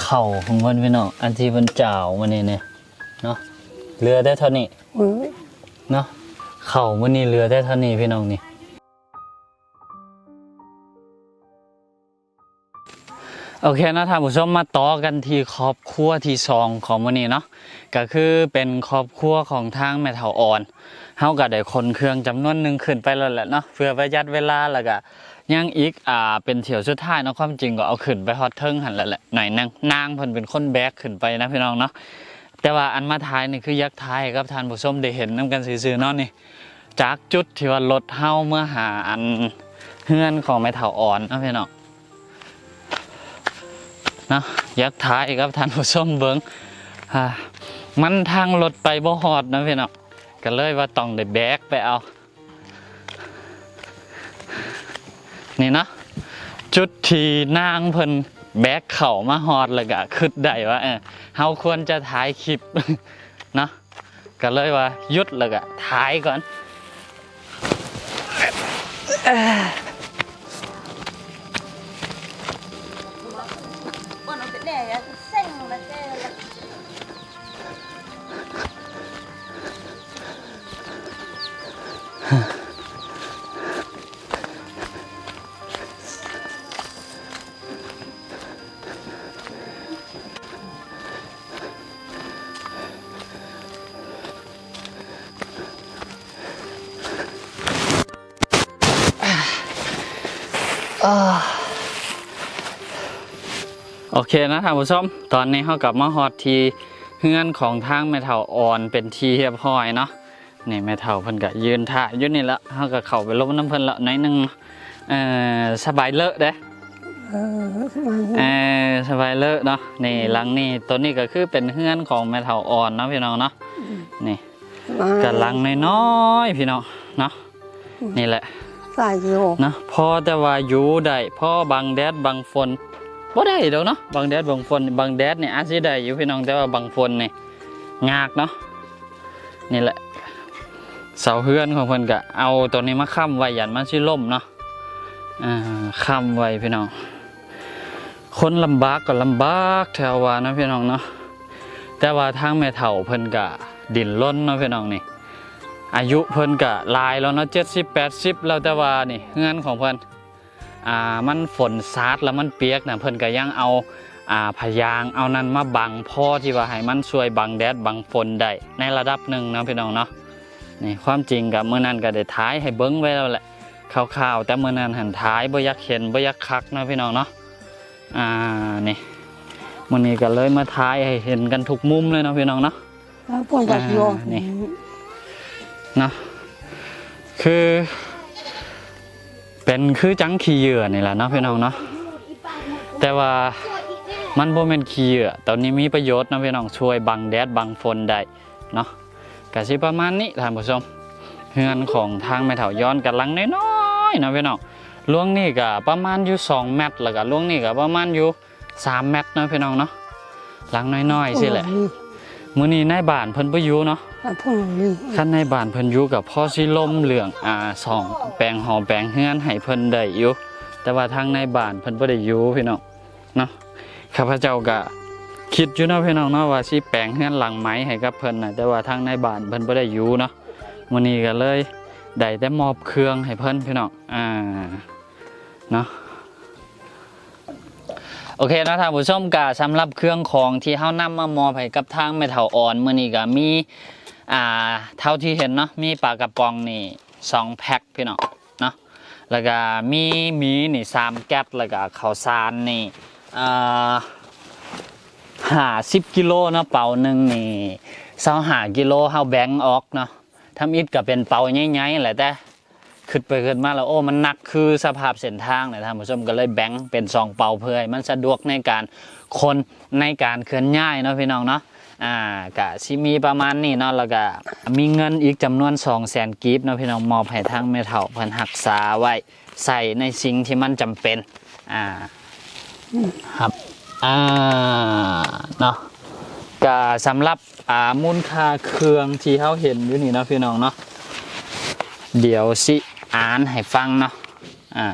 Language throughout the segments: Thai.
เข่าของเพิ่นพี่น้องอันที่เพิ่นจ่าวมานี่เนี่ยเนาะเรือได้เท่านี้เอ้ยเนาะเข่ามื้อนี้เรือได้เท่านี้พี่น้องนี่โอเคนะท่านผู้ชมมาต่อกันที่ครอบครัวที่สองของมื้อนี้เนาะก็คือเป็นครอบครัวของทางแม่เฒ่าอ่อนเฮาก็ได้คนเครื่องจำนวนหนึงขึ้นไปแล้วแหละเนาะเพื่อประหยัดเวลาแล้วก็ ยังอีกอ่าเป็นเที่ยวสุดท้ายเนาะความจริงก็เอาขึ้นไปฮอดเทิงหันแล้วแหละหน่อยนึงนางเพิ่นเป็นคนแบกขึ้นไปนะพี่น้องเนาะแต่ว่าอันมาท้ายนี่คือยักษ์ท้ายครับท่านผู้ชมได้เห็นน้ำกันซื่อๆเนาะนี่จากจุดที่ว่ารถเฮาเมื่อหาอันเฮือนของแม่เฒ่าอ่อนนะพี่น้องเนาะยักษ์ท้ายครับท่านผู้ชมเบิ่งอ่ามันทางรถไปบ่ฮอดนะพี่น้องก็เลยว่าต้องได้แบกไปเอา นี่เนาะจุดที่นางเพิ่นแบกเข่ามาฮอดแล้วก็คิดได้ว่าเออเฮาควรจะถ่ายคลิปเนาะก็เลยว่าหยุดแล้วก็ถ่ายก่อน Bueno, que โอเคนะท่านผู้ชม ตอนนี้เฮากลับมาฮอดที่เฮือนของทางแม่เฒ่าอ่อนเป็นที่เรียบร้อยเนาะนี่แม่เฒ่าเพิ่นก็ยืนท่าอยู่นี่ละเฮาก็เข้าไปลบน้ำเพิ่นละหน่อยหนึงเอ่อสบายเลอะเด้เออสบายเออสบายเลอะเนาะนี่หลังนี้ตัวนี้ก็คือเป็นเฮือนของแม่เฒ่าอ่อนเนาะพี่น้องเนาะนี่สบายกำลังน้อยๆพี่น้องเนาะนี่แหละ ใส่โยนะพอแต่ว่าอยู่ได้พอบังแดดบังฝนบ่ได้ดอกเนาะบังแดดบังฝนบังแดดเนี่อาจสิได้อยู่พี่น้องแต่ว่าบังฝนเนี่ยงากเนาะนี่แหละเสาเฮือนของเพิ่นก็เอาตัวนี้มาค้ำไว้ยันมันสิล่มเนาะอ่าค้ำไว้พี่น้องคนลำบากก็ลำบากแถวว่านะพี่น้องเนาะแต่ว่าทางแม่เฒ่าเพิ่นก็ดินล้นเนาะพี่น้องนี่ อายุเพิ่นก็หลายแล้วเนาะเจ็ดสิบแปดสิบแล้วแต่ว่านี่เงื่อนของเพิ่นอ่ามันฝนซาดแล้วมันเปียกนะเพิ่นก็ยังเอาอ่าพยางเอานั้นมาบังพ่อที่ว่าให้มันช่วยบังแดดบังฝนได้ในระดับหนึ่งเนาะพี่น้องเนาะนี่ความจริงกับเมื่อนั้นก็ได้ท้ายให้เบิ้งไว้แล้วแหละคร่าวๆแต่เมื่อนั้นหันท้ายบ่อยักเห็นบ่อยักคักเนาะพี่น้องเนาะอ่านี่มื้อนี้ก็เลยมาท้ายให้เห็นกันทุกมุมเลยเนาะพี่น้องเนาะแล้วปนกับโยอ่านี่ เนาะคือ เป็นคือจังขี้เหยื่อนี่แหละเนาะพี่น้องเนาะแต่ว่ามันบ่แม่นขี้เหยื่อตอนนี้มีประโยชน์เนาะพี่น้องช่วยบังแดดบังฝนได้เนาะก็สิประมาณนี้ท่านผู้ชมเฮือนของทางแม่เฒ่าย้อนกันลังน้อยๆเนาะพี่น้องล่วงนี่ก็ประมาณอยู่2เมตรแล้วก็ล่วงนี่ก็ประมาณอยู่3เมตรเนาะพี่น้องเนาะหลังน้อยๆสิแหละมื้อนี้นายบ้านเพิ่นบ่อยู่เนาะ พ่นนี่ขั้นในบ้านเพิ่นอยู่กับพ่อสิลมเหลืองอ่าสองแปลงหอแปลงเฮือนให้เพิ่นได้อยู่แต่ว่าทางในบ้านเพิ่นบ่ได้อยู่พี่น้องเนาะข้าพเจ้าก็คิดอยู่เนาะพี่น้องเนาะว่าสิแปลงเฮือนหลังไม้ให้กับเพิ่นน่ะแต่ว่าทางในบ้านเพิ่นบ่ได้อยู่เนาะมื้อนี้ก็เลยได้แต่มอบเครื่องให้เพิ่นพี่น้องอ่าเนาะโอเคนะท่านผู้ชมก็สำหรับเครื่องของที่เฮานำมามอบให้กับทางแม่เฒ่าอ่อนมื้อนี้ก็มี อ่าเท่าที่เห็นเนาะมีปลากระป๋องนี่สองแพ็คพี่น้องเนาะแล้วก็มีหมีนี่สามแก๊สแล้วก็ข้าวสารนี่อ่าห้าสิบกิโลเนาะเป่าหนึ่งนี่เศร้าหากิโลเฮาแบงค์ออกเนาะทำอิดก็เป็นเป่าใหญ่ๆแหละแต่ขึ้นไปขึ้นมาแล้วโอ้มันหนักคือสภาพเส้นทางเนี่ยท่านผู้ชมก็เลยแบงค์เป็นสองเป่าเพื่อให้มันสะดวกในการคนในการเคลื่อนย้ายเนาะพี่น้องเนาะ อ่ากะสิมีประมาณนี้เนาะแล้วก็มีเงินอีกจำนวน2 0 0แสนกีบเนาะพี่น้องมอบให้ทางแม่เฒ่าเพิ่นรักษาไว้ใส่ในสิ่งที่มันจำเป็นอ่าครับอ่าเนาะก็สำหรับอ่ามูลค่าเครื่องที่เขาเห็นอยู่นี่เนาะพี่น้องเนาะเดี๋ยวสิอ่านให้ฟังเนาะอ่า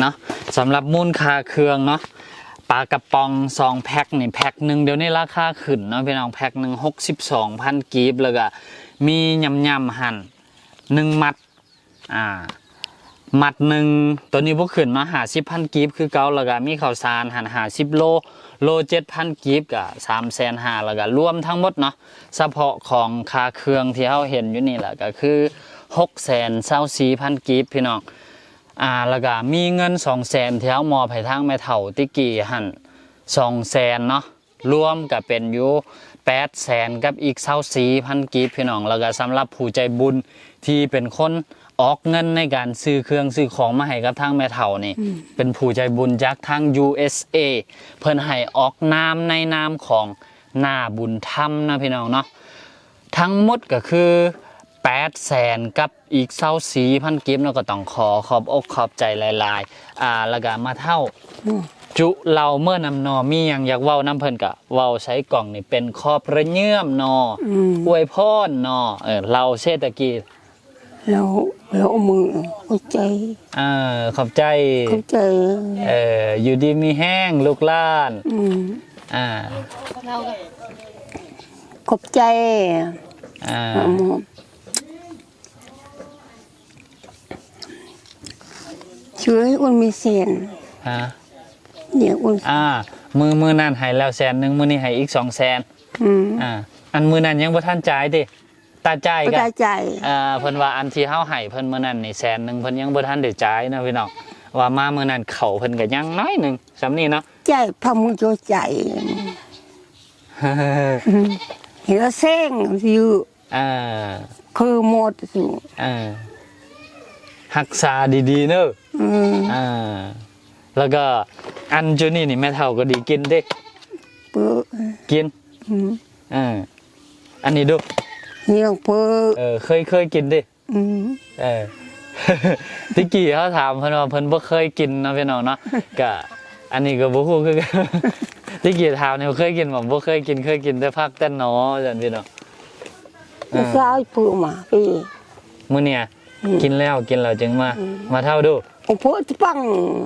เนาะสำหรับมูลค่าเครื่องเนาะ ปลากระป๋องซองแพ็คนี่แพ็คหนึ่งเดี๋ยวนี้ราคาขึ้นเนาะพี่น้องแพ็คหนึ่งหกสิบสองพันกีบแล้วก็มียำยำหั่นหนึ่งมัดอ่ามัดหนึ่งตัวนี้พวกขึ้นมาหาสิบพันกีบคือเก่าแล้วก็มีข้าวสารหั่นหาสิบโลโลเจ็ดพันกีบกับสามแสนห้าแล้วก็รวมทั้งหมดเนาะเฉพาะของคาเครื่องที่เราเห็นอยู่นี่แหละก็คือหกแสนเศร้าสี่พันกีบพี่น้อง อ่าแล้วก็มีเงินสองแสนที่เอามอบให้ทางแม่เฒ่าติกี้หันสองแสนเนาะรวมกับเป็นอยู่แปดแสนกับอีกเศร้าสี่พันกีบพี่น้องแล้วก็สำหรับผู้ใจบุญที่เป็นคนออกเงินในการซื้อเครื่องซื้อของมาให้กับทางแม่เฒ่านี่ เป็นผู้ใจบุญจากทาง USA เพิ่นให้ออกนามในนามของหน้าบุญธรรมนะพี่น้องเนาะทั้งหมดก็คือ 8แสนกับอีกเศร้าสีพันกิฟต์เราก็ต้องขอขอบอกขอบใจหลายๆ อ่าแล้วก็มาเท่าอืมจุเราเมื่อนำนอมีอย่างอยากเว้าน้ำเพิ่นกะเว้าใช้กล่องนี่เป็นขอบระเยื่อมนออืมอวยพรนอเออเราเศรษฐกิจเราเราเอามือเข้าใจเออขอบใจเข้าใจเอออยู่ดีมีแห้งลูกหล้านอืมอ่าเราก็ขอบใจอ่า เอามือ ช่วยอ้วนมีเสียนฮะเดี๋ยวอ้วนอ่า มือมือนั่นให้แล้วแสนหนึ่งมือนี้ให้อีกสองแสนอืมอ่า อันมือนั้นยังบ่ทันจ่ายดิตาจ่ายก็กัได้นใจอ่าเพิ่นว่าอันที่เฮาให้เพิ่นมื้อนั้นนี่แสนหนึงเพิ่นยังบ่ทันได้จ่ายนะพี่น้องว่ามามื้อนั้นเขาเพิ่นก็ยังน้อยหนึงสำนี้เนาะ ใจพามือโจใจอืมเห็นแล้วเส้งอยู่อ่าคือหมดอยู่อ่ารักษาดีๆเนอะ อืมอ่าแล้วก็อันจุนี่นี่แม่เฒ่าก็ดีกินเด้เปื้อกินอืมอ่าอันนี้ดูเฮียงเปื้อเออเคยเคยกินเด้อืมเออติกกี้เขาถามเพิ่นว่าเพิ่นบ่เคยกินเนาะพี่น้องเนาะก็อันนี้ก็บ่ฮู้คือกันติกกี้ถามเนี่ยเคยกินบ่บ่เคยกินเคยกินแต่พักแต่หนอจังพี่น้องไม่ทราบเปื้อมาพี่มื้อเนี่ยอืมกินแล้วกินแล้วจึงมาอืมมาเท่าดู โอ้เปื้อจะปัง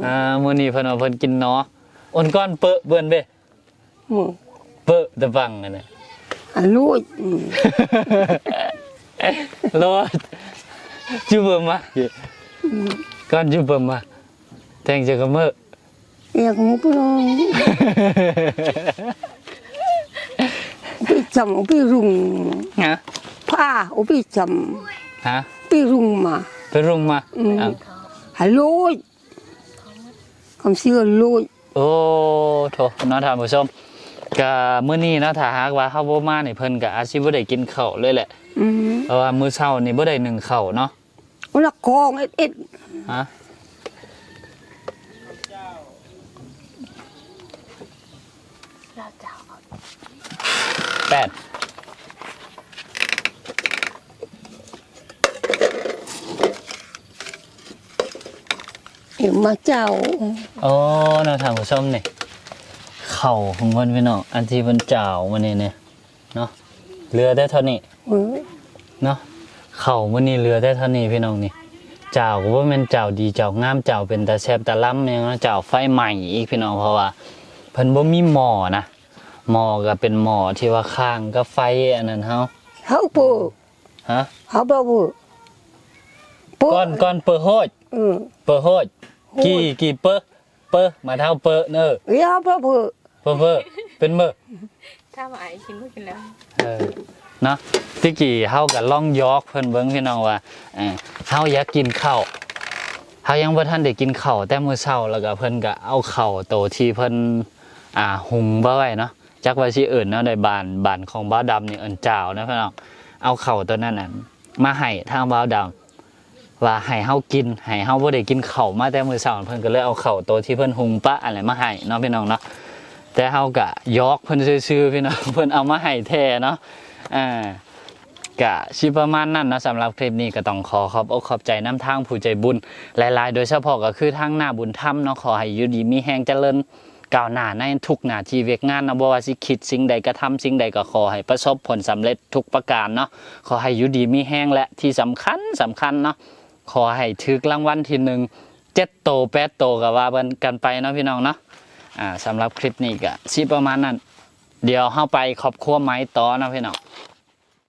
อ่ามื้อนี้เพิ่นว่าเพิ่นกินหนออ้นก้อนเปอะเบิ่นเบ้มือเปอะตะฟังนั่นน่ะอันลูกอืมโลดจูเบิ่มมาก้อนจูเบิ่มมาแทงจะกะเมออยากมุกลงพี่จำพี่รุงฮะผ้าโอ้พี่จฮะำพี่รุงมาไปรุงมาอืมอะ ฮัลโหลคำเชื่อลูกโอ้โถเนาะท่านผู้ชมก็มื้อนี้เนาะถ้าหากว่าเฮาบ่มานี่เพิ่นก็อาจสิบ่ได้กินข้าวเลยแหละอืมเพราะว่ามื้อเช้านี่บ่ได้นึ่งข้าวเนาะวันละกองเอ็ดเอ็ดฮะเราจะเอาแปด เห็นมาเจ้าโอ้เนาะท่านผู้ชมนี่ข้าวของเพิ่นพี่น้องอันที่เพิ่นเจ้ามื้อนี้เนี่ยเนาะเหลือแต่เท่านี้เออเนาะข้าวมื้อนี้เหลือแต่เท่านี้พี่น้องนี่เจ้าก็บ่แม่นเจ้าดีเจ้างามเจ้าเป็นตาแซ่บตาล้ำหยังเนาะเจ้าไฟใหม่อีกพี่น้องเพราะว่าเพิ่นบ่มีหม้อนะหม้อก็เป็นหม้อที่ว่าข้างกับไฟอันนั้นเฮาเขาเปื้อฮะเขาเปื้อเปื้อเปื้ก้อนก้อนเปอร์โฮดเออเปอร์โฮด กี่กี่เปอร์เปอร์มาเท่าเปอร์เนอเฮ้ยเขาเปื้อเปื้อเปอร์เปอร์เป็นเมอร์ถ้ามาไอชิมก็กินแล้วเออเนาะที่กี่เฮากับล่องยอกเพิ่นเบิ่งพี่น้องว่าเออเฮาอยากกินข้าวเฮายังบ่ทันได้กินข้าวแต่มื้อเช้าแล้วก็เพิ่นก็เอาข้าวโตที่เพิ่นอ่าหุงบ่ไว้เนาะจักว่าสิเอิ้นเนาะในบ้านบ้านของบ้าวดำนี่เอิ้นเจ้านะพี่น้องเอาข้าวตัวนั้นน่ะมาให้ทางบ้าวดำ ว่าให้เฮากินให้เฮาบ่ได้กินข้าวมาแต่มื้อเช้าเพิ่นก็เลยเอาข้าวตัวที่เพิ่นหุงปะอะไรมาให้เนาะพี่น้องเนาะแต่เฮาก็ยอกเพิ่นซื่อๆพี่น้องเพิ่นเอามาให้แท้เนาะอ่ากะสิประมาณนั้นเนาะสำหรับคลิปนี้ก็ต้องขอขอบอกขอบใจน้ำทางผู้ใจบุญหลาย ๆ โดยเฉพาะก็คือทางหน้าบุญธรรมเนาะขอให้อยู่ดีมีแฮงเจริญก้าวหน้าในทุกหน้าที่เวียกงานเนาะบ่ว่าสิคิดสิ่งใดกระทำสิ่งใดก็ขอให้ประสบผลสำเร็จทุกประการเนาะขอให้อยู่ดีมีแฮงและที่สำคัญสำคัญเนาะ ขอให้ถึกรางวัลที่หนึ่งเจ็ดโตแปดโตกับว่าเบิ่นกันไปเนาะพี่น้องเนาะอ่าสำหรับคลิปนี้ก็สิประมาณนั้น เดี๋ยวเข้าไปครอบครัวไม้ต่อนะพี่น้อง